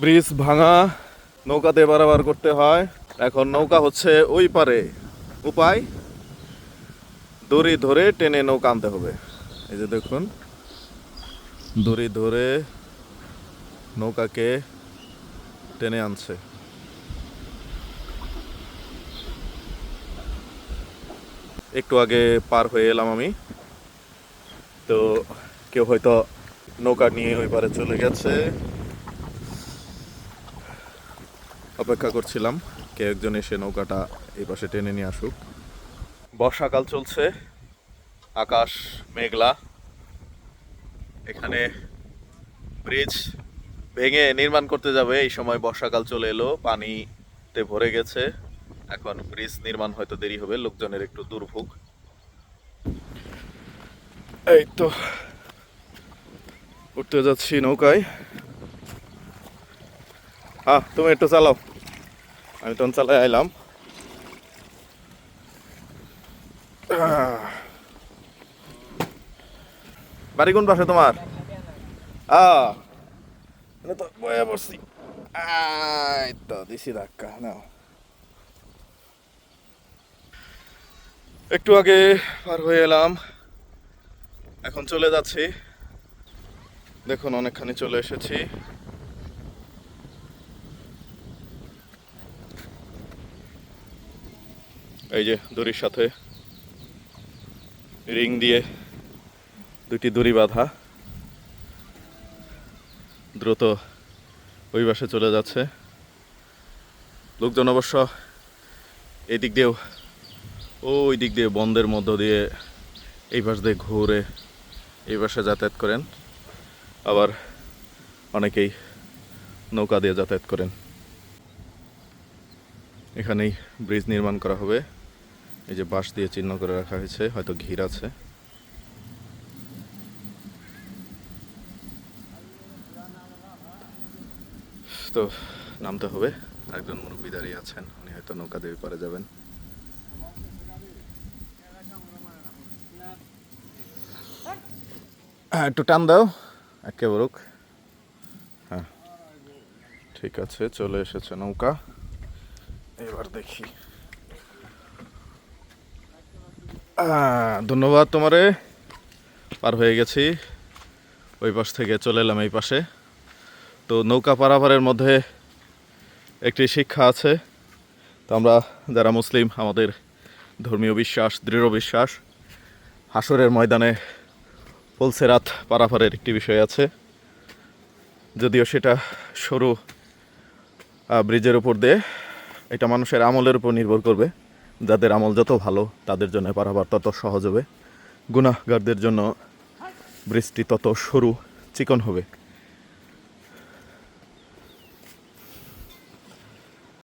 Bridge ভাঙা, নৌকাতে বারবার করতে হয়। এখন নৌকা হচ্ছে ওই পারে। উপায়? দড়ি ধরে টেনে নৌকা আনতে হবে। এই যে দেখুন, দড়ি ধরে নৌকাকে টেনে আনছে। একটু আগে পার হয়ে এলাম আমি। তো কেউ হয়তো নৌকা নিয়ে ওই পারে চলে গেছে। অপেক্ষা করছিলাম কেউ একজন এসে নৌকাটা এই পাশে টেনে নিয়ে আসুক। বর্ষাকাল চলছে, আকাশ মেঘলা। এখানে ব্রিজ ভেঙে নির্মাণ করতে যাবে, এই সময় বর্ষাকাল চলে এলো, পানিতে ভরে গেছে। এখন ব্রিজ নির্মাণ হয়তো দেরি হবে, লোকজনের একটু দুর্ভোগ। এই তো, উঠতে যাচ্ছি নৌকায়। হ্যাঁ তুমি একটু চালাও। আমি তখন চালাই আইলাম। বাড়ি কোন পাশে তোমার? তো বয়ে তো, দিছি ধাক্কা, নাও। একটু আগে পার হয়ে এলাম। এখন চলে যাচ্ছি। দেখুন, অনেকখানি চলে এসেছি। এই যে দড়ির সাথে রিং দিয়ে দুটি দড়ি বাঁধা। দ্রুত ওই পাশে চলে যাচ্ছে। লোকজন অবশ্য এদিক দিয়েও, ওই দিক দিয়ে বন্ধের মধ্য দিয়ে এই পাশ দিয়ে ঘুরে এই পাশে যাতায়াত করেন। আবার অনেকেই নৌকা দিয়ে যাতায়াত করেন। এখানেই ব্রিজ নির্মাণ করা হবে। এই যে বাঁশ দিয়ে চিহ্ন করে রাখা হয়েছে, হয়তো ঘির আছে। তো নামতে হবে। একজন মুরব্বী দাঁড়িয়ে আছেন, উনি হয়তো নৌকা দেবী পারে যাবেন। হ্যাঁ একটু টান দাও, একে বরুক। হ্যাঁ ঠিক আছে, চলে এসেছে নৌকা। এবার দেখি। ধন্যবাদ তোমারে। পার হয়ে গেছি। ওই পাশ থেকে চলে এলাম এই পাশে। তো নৌকা পারাপারের মধ্যে একটি শিক্ষা আছে। তো আমরা যারা মুসলিম, আমাদের ধর্মীয় বিশ্বাস, দৃঢ় বিশ্বাস হাসরের ময়দানে পলসেরাত পারাপারের একটি বিষয় আছে। যদিও সেটা সরু ব্রিজের উপর দিয়ে এটা মানুষের আমলের উপর নির্ভর করবে। যাদের আমল যত ভালো, তাদের জন্য পারাবার তত সহজ হবে। গুনাহগারদের জন্য বৃষ্টি তত সরু, চিকন হবে।